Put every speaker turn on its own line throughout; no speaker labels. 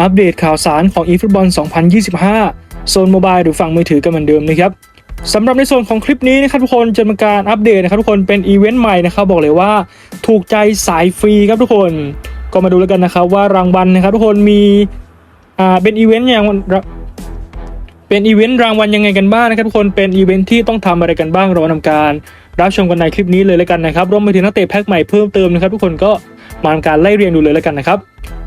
อัปเดตข่าวสารของ eFootball 2025 โซนโมบายหรือฝั่งมือถือกันเหมือนเดิมนะครับสำหรับในส่วนของคลิปนี้นะครับทุกคนจะเป็นการอัปเดตนะครับทุกคนเป็นอีเวนต์ใหม่นะครับบอกเลยว่าถูกใจสายฟรีครับทุกคนก็มาดูแล้วกันนะครับว่ารางวัลนะครับทุกคนมีอ่าเป็นอีเวนต์อย่างเป็นอีเวนต์รางวัลยังไงกันบ้างนะครับทุกคนเป็นอีเวนต์ที่ต้องทำอะไรกันบ้างเรามาทำการรับชมกันในคลิปนี้เลยแล้วกันนะครับรวมไปถึงนักเตะแพ็คใหม่เพิ่มเติมนะครับทุกคนก็มาทำการไล่เรียงดูเลยแล้วกันนะครับ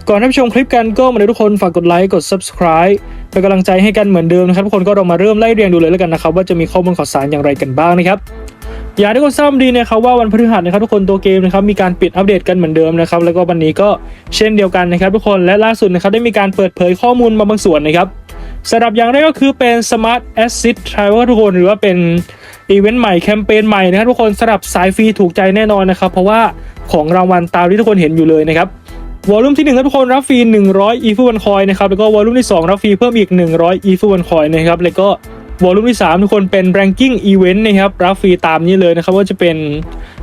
ก่อนรับชมคลิปกันก็มาเลยทุกคนฝากกดไลค์กด subscribe เป็นกำลังใจให้กันเหมือนเดิมนะครับทุกคนก็เรามาเริ่มไล่เรียงดูเลยแล้วกันนะครับว่าจะมีข้อมูลข่าวสารอย่างไรกันบ้างนะครับอยากให้ทุกคนทราบดีนะครับว่าวันพฤหัสนะครับทุกคนตัวเกมนะครับมีการปิดอัปเดตกันเหมือนเดิมนะครับแล้วก็วันนี้ก็เช่นเดียวกันนะครับทุกคนและล่าสุดนะครับได้มีการเปิดเผยข้อมูลมาบางส่วนนะครับสำหรับอย่างแรกก็คือเป็น Smart Assist Travel ทุกคนหรือว่าเป็นอีเวนต์ใหม่แคมเปญใหม่นะครับทุกคนสำหรับสายฟรีถูกใจแน่นอนนะครับเพราะว่าของรางวัลตามที่ทุกคนเห็นอยู่เลยนะครับ วอลลุ่มที่1ครับทุกคนรับฟรี 100 e f u 1 coin นะครับแล้วก็วอลลุ่มที่ 2 รับฟรีเพิ่มอีก 100 e f u 1 coin นะครับแล้วก็วอลลุ่มที่ 3 ทุกคนเป็น ranking event นะครับรับฟรีตามนี้เลยนะครับว่าจะเป็น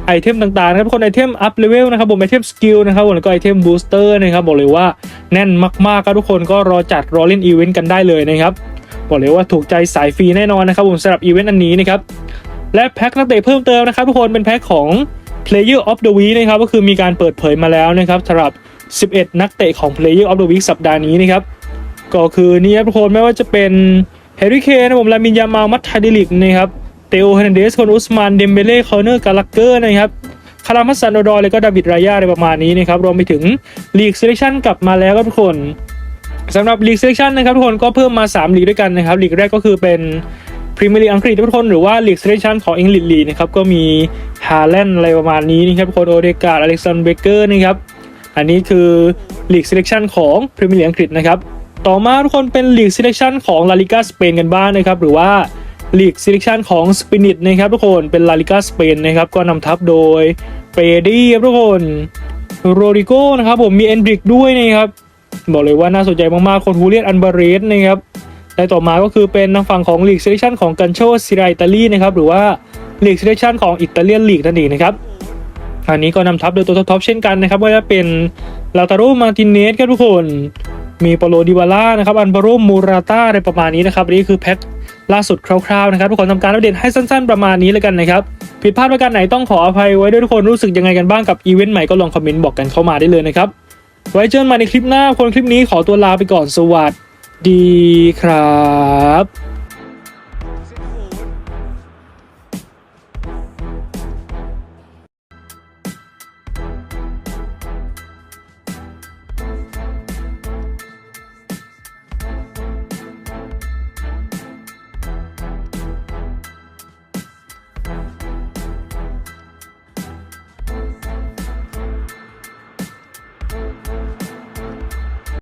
ไอเทมต่างๆนะครับทุกคนไอเทม up level นะครับผมไอเทม skill นะครับผมแล้วก็ไอเทม booster นะครับบอกเลยว่าแน่นมากๆครับทุกคนก็รอจัดรอเล่นอีเวนต์กันได้เลยนะครับบอกเลยว่าถูกใจสายฟรีแน่นอนนะครับผมสำหรับอีเวนต์อันนี้นะครับและแพ็คนักเตะเพิ่มเติมนะครับทุกคนเป็นแพ็คของ player of the week นะครับก็คือมีการเปิดเผยมาแล้วนะครับสำหรับ 11 นักเตะของ player of the week สัปดาห์นี้นะครับ ก็คือนี่ครับทุกคนไม่ว่าจะเป็นแฮร์รี่เคนนะผมลามินยามาลมัตทาดิลิกนะครับเตโอเฮนเดสคนอุสมานเดมเบเล่คอร์เนอร์กาลักเกอร์นะครับคารามัสซันโดดอยแล้วก็ดาวิดรายาอะไรประมาณนี้นะครับรวมไปถึงลีกเซเลคชันกลับมาแล้วครับทุกคนสำหรับลีกเซเลคชันนะครับทุกคนก็เพิ่มมา3ลีกด้วยกันนะครับลีกแรกก็คือเป็นพรีเมียร์ลีกอังกฤษทุกคนหรือว่าลีกเซเลคชันของอังกฤษลีนะครับก็มีฮาแลนด์อะไรประมาณนี้นะครับทุกคนโอเดกาดอเล็กซานเบเกอร์นะครับ อันนี้คือ League Selection ของพรีเมียร์ลีกอังกฤษนะครับ ต่อมาทุกคนเป็น League Selection ของลาลิกาสเปนกันบ้างนะครับ หรือว่า League Selection ของสปินิตนะครับทุกคนเป็นลาลิกาสเปนนะครับ ก็นำทัพโดยเปดี้ครับทุกคนโรดิโก้นะครับผมมีเอนดริกด้วยนะครับ บอกเลยว่าน่าสนใจมากๆ คนฮูเลียนอันบาเรสนะครับและต่อมาก็คือเป็นทางฝั่งของ League Selection ของกันโชซิราอิตาลีนะครับ หรือว่า League Selection ของอิตาเลียนลีกนั่นเองนะครับ อันนี้ก็นำทัพโดยตัวท็อปๆเช่นกันนะครับว่าจะเป็นลาตาโรมาตินเนสครับทุกคนมีปโลดิวาล่านะครับอันบาโรมูราต้าอะไรประมาณนี้นะครับนนี้คือแพ็คล่าสุดคร่าวๆนะครับทุกคนทำการอัปเดตให้สั้นๆประมาณนี้แล้วกันนะครับผิดพลาดประการไหนต้องขออภัยไว้ด้วยทุกคนรู้สึกยังไงกันบ้างกับอีเวนต์ใหม่ก็ลองคอมเมนต์บอกกันเข้ามาได้เลยนะครับไว้เจอกันใหม่ในคลิปหน้าคนคลิปนี้ขอตัวลาไปก่อนสวัสดีครับ